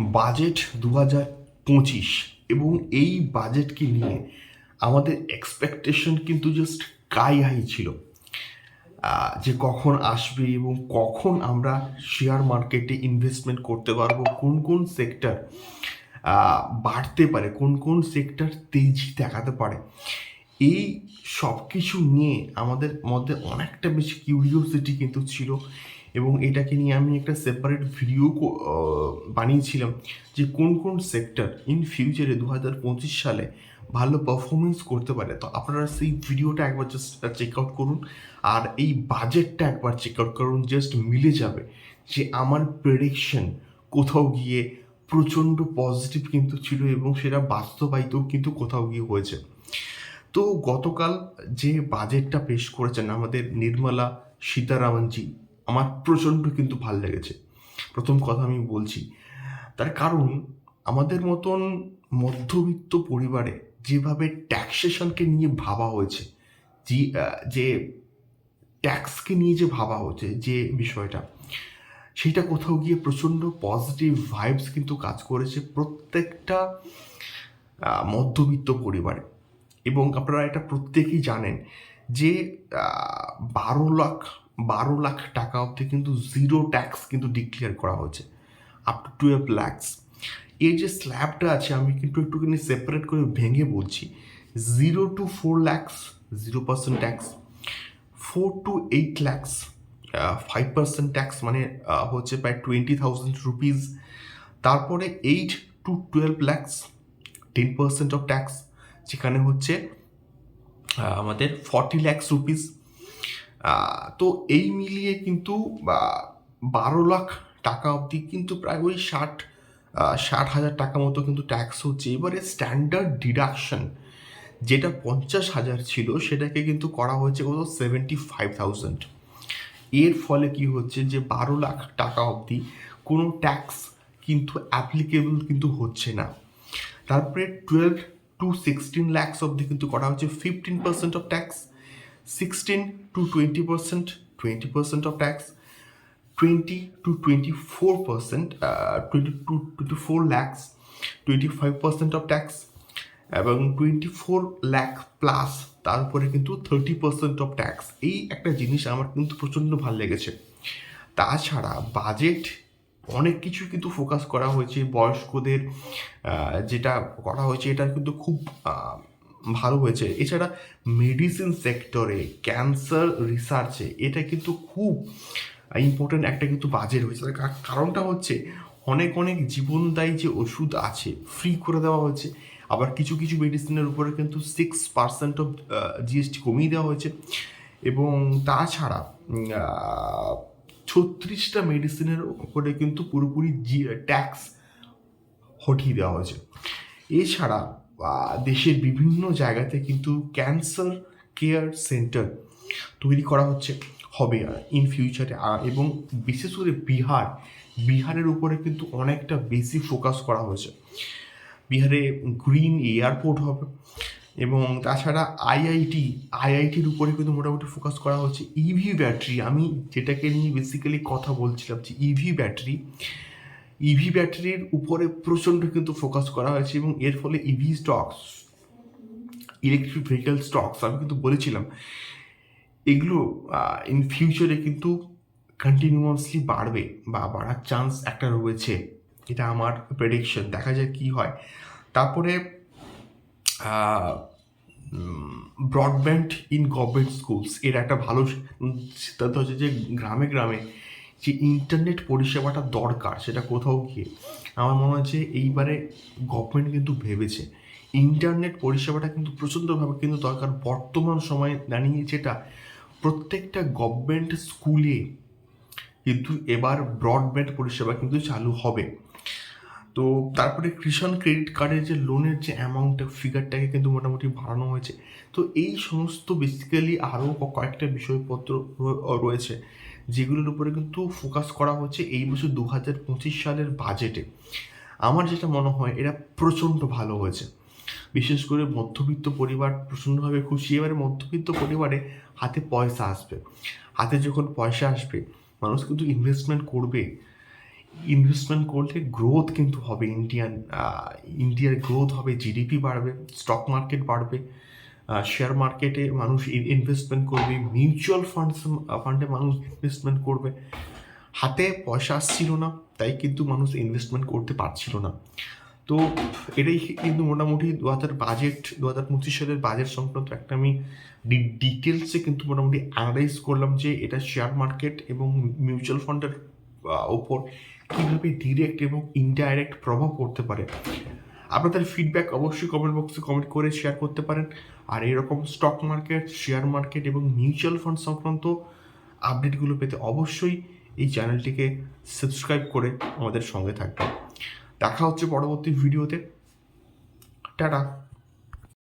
Budget দু হাজার পঁচিশ এবং এই বাজেটকে নিয়ে আমাদের এক্সপেকটেশন কিন্তু জাস্ট কাই হাই ছিল। যে কখন আসবে এবং কখন আমরা শেয়ার মার্কেটে ইনভেস্টমেন্ট করতে পারব, কোন কোন সেক্টর বাড়তে পারে, কোন কোন সেক্টর তেজি দেখাতে পারে। এই সব কিছু নিয়ে আমাদের মধ্যে অনেকটা বেশি কিউরিওসিটি কিন্তু ছিল। এবং এটাকে নিয়ে আমি একটা সেপারেট ভিডিও বানিয়েছিলাম যে কোন কোন সেক্টর ইন ফিউচারে দু হাজার পঁচিশ সালে ভালো পারফরমেন্স করতে পারে। তো আপনারা সেই ভিডিওটা একবার জাস্ট চেক আউট করুন। আর এই বাজেটটা একবার চেক আউট করুন জাস্ট মিলে যাবে যে আমার প্রেডিকশন কোথাও গিয়ে প্রচণ্ড পজিটিভ কিন্তু ছিল এবং সেটা বাস্তবায়িতও কিন্তু কোথাও গিয়ে হয়েছে। তো গতকাল যে বাজেটটা পেশ করেছেন আমাদের নির্মলা সীতারামনজি আমার প্রচণ্ড কিন্তু ভালো লেগেছে। প্রথম কথা আমি বলছি, তার কারণ আমাদের মতন মধ্যবিত্ত পরিবারে যেভাবে ট্যাক্সেশনকে নিয়ে ভাবা হয়েছে, যে ট্যাক্সকে নিয়ে যে ভাবা হচ্ছে যে বিষয়টা, সেটা কোথাও গিয়ে প্রচণ্ড পজিটিভ ভাইবস কিন্তু কাজ করেছে প্রত্যেকটা মধ্যবিত্ত পরিবারে। এবং আপনারা এটা প্রত্যেকেই জানেন যে বারো লাখ বারো লাখ টাকা অবধি কিন্তু জিরো ট্যাক্স কিন্তু ডিক্লেয়ার করা হয়েছে আপ টু টুয়েলভ ল্যাক্স এই যে স্ল্যাবটা আছে, আমি কিন্তু একটুখানি সেপারেট করে ভেঙে বলছি। Zero to four lakhs zero percent tax four to eight lakhs five percent tax মানে হচ্ছে প্রায় টোয়েন্টি থাউজেন্ড রুপিস তারপরে eight to twelve lakhs ten percent of tax যেখানে হচ্ছে আমাদের ফর্টি ল্যাক্স রুপিস তো এই মিলিয়ে কিন্তু বারো লাখ টাকা অবধি কিন্তু প্রায় ওই ষাট ষাট হাজার টাকা মতো কিন্তু ট্যাক্স হচ্ছে। এবারে স্ট্যান্ডার্ড ডিডাকশন যেটা পঞ্চাশ হাজার ছিল, সেটাকে কিন্তু করা হয়েছে কত? সেভেন্টি ফাইভ থাউজেন্ড এর ফলে কি হচ্ছে যে, বারো লাখ টাকা অবধি কোনো ট্যাক্স কিন্তু অ্যাপ্লিকেবল কিন্তু হচ্ছে না। তারপরে টুয়েলভ টু সিক্সটিন ল্যাক্স অবধি কিন্তু করা হচ্ছে। Fifteen percent of tax sixteen to twenty percent twenty percent of tax twenty to twenty four percent twenty to twenty four lakhs twenty five percent of tax এবং twenty four lakh plus তারপরে কিন্তু thirty percent of tax এই একটা জিনিস আমার কিন্তু প্রচণ্ড ভালো লেগেছে। তাছাড়া বাজেট অনেক কিছু কিন্তু ফোকাস করা হয়েছে বয়স্কদের যেটা করা হয়েছে, এটা কিন্তু খুব ভালো হয়েছে। এছাড়া মেডিসিন সেক্টরে ক্যান্সার রিসার্চে এটা কিন্তু খুব ইম্পর্টেন্ট একটা কিন্তু বাজেট হয়েছে। কারণটা হচ্ছে অনেক অনেক জীবনদায়ী যে ওষুধ আছে ফ্রি করে দেওয়া হয়েছে। আবার কিছু কিছু মেডিসিনের উপরে কিন্তু সিক্স পার্সেন্ট অফ জিএসটি কমিয়ে দেওয়া হয়েছে। এবং তাছাড়া ছত্রিশটা মেডিসিনের উপরে কিন্তু পুরোপুরি জি ট্যাক্স হটিয়ে দেওয়া হয়েছে। এছাড়া দেশের বিভিন্ন জায়গাতে কিন্তু ক্যান্সার কেয়ার সেন্টার তৈরি করা হচ্ছে হবে ইন ফিউচারে এবং বিশেষ করে বিহার, বিহারের উপরে কিন্তু অনেকটা বেশি ফোকাস করা হয়েছে। বিহারে গ্রিন এয়ারপোর্ট হবে এবং তাছাড়া আইআইটি আইআইটির উপরে কিন্তু মোটামুটি ফোকাস করা হচ্ছে। ইভি ব্যাটারি আমি যেটাকে নিয়ে বেসিক্যালি কথা বলছিলাম যে ইভি ব্যাটারি ইভি ব্যাটারির উপরে প্রচণ্ড কিন্তু ফোকাস করা হয়েছে এবং এর ফলে EV stocks electric vehicle stocks আমি কিন্তু বলেছিলাম, এগুলো ইন ফিউচারে কিন্তু কন্টিনিউয়াসলি বাড়বে বা বাড়ার চান্স একটা রয়েছে। এটা আমার প্রেডিকশন দেখা যায় কি হয়। তারপরে ব্রডব্যান্ড ইন গভর্নমেন্ট স্কুলস এর একটা ভালো সিদ্ধান্ত হচ্ছে যে গ্রামে গ্রামে যে ইন্টারনেট পরিষেবাটা দরকার, সেটা কোথাও গিয়ে। আমার মনে হচ্ছে এইবারে গভর্নমেন্ট কিন্তু ভেবেছে ইন্টারনেট পরিষেবাটা কিন্তু প্রচণ্ডভাবে কিন্তু দরকার। বর্তমান সময়ে দাঁড়িয়ে যেটা, প্রত্যেকটা গভর্নমেন্ট স্কুলে কিন্তু এবার ব্রডব্যান্ড পরিষেবা কিন্তু চালু হবে। তো তারপরে কৃষণ ক্রেডিট কার্ডের যে লোনের যে অ্যামাউন্টটা ফিগারটাকে কিন্তু মোটামুটি বাড়ানো হয়েছে। তো এই সমস্ত বেসিক্যালি আরও কয়েকটা বিষয়পত্র রয়েছে। যেগুলোর উপরে কিন্তু ফোকাস করা হচ্ছে এই বছর দু হাজার পঁচিশ সালের বাজেটে আমার যেটা মনে হয়, এরা প্রচণ্ড ভালো হয়েছে। বিশেষ করে মধ্যবিত্ত পরিবার প্রচণ্ডভাবে খুশি। এবারে মধ্যবিত্ত পরিবারে হাতে পয়সা আসবে। হাতে যখন পয়সা আসবে, মানুষ কিন্তু ইনভেস্টমেন্ট করবে। ইনভেস্টমেন্ট করলে গ্রোথ কিন্তু হবে। ইন্ডিয়ান ইন্ডিয়ার গ্রোথ হবে জিডিপি বাড়বে স্টক মার্কেট বাড়বে। শেয়ার মার্কেটে মানুষ ইনভেস্টমেন্ট করবে মিউচুয়াল ফান্ডস ফান্ডে মানুষ ইনভেস্টমেন্ট করবে। হাতে পয়সা আসছিল না, তাই কিন্তু মানুষ ইনভেস্টমেন্ট করতে পারছিল না। তো এটাই কিন্তু মোটামুটি দু হাজার বাজেট দু হাজার পঁচিশ সালের বাজেট সংক্রান্ত একটা আমি ডিটেলসে কিন্তু মোটামুটি অ্যানালাইজ করলাম যে এটা শেয়ার মার্কেট এবং মিউচুয়াল ফান্ডের ওপর কীভাবে ডিরেক্ট এবং ইনডাইরেক্ট প্রভাব পড়তে পারে। আপনাদের ফিডব্যাক অবশ্যই কমেন্ট বক্সে কমেন্ট করে শেয়ার করতে পারেন। আর এরকম স্টক মার্কেট শেয়ার মার্কেট এবং মিউচুয়াল ফান্ড সংক্রান্ত আপডেটগুলো পেতে অবশ্যই এই চ্যানেলটিকে সাবস্ক্রাইব করে আমাদের সঙ্গে থাকবেন। দেখা হচ্ছে পরবর্তী ভিডিওতে টাটা।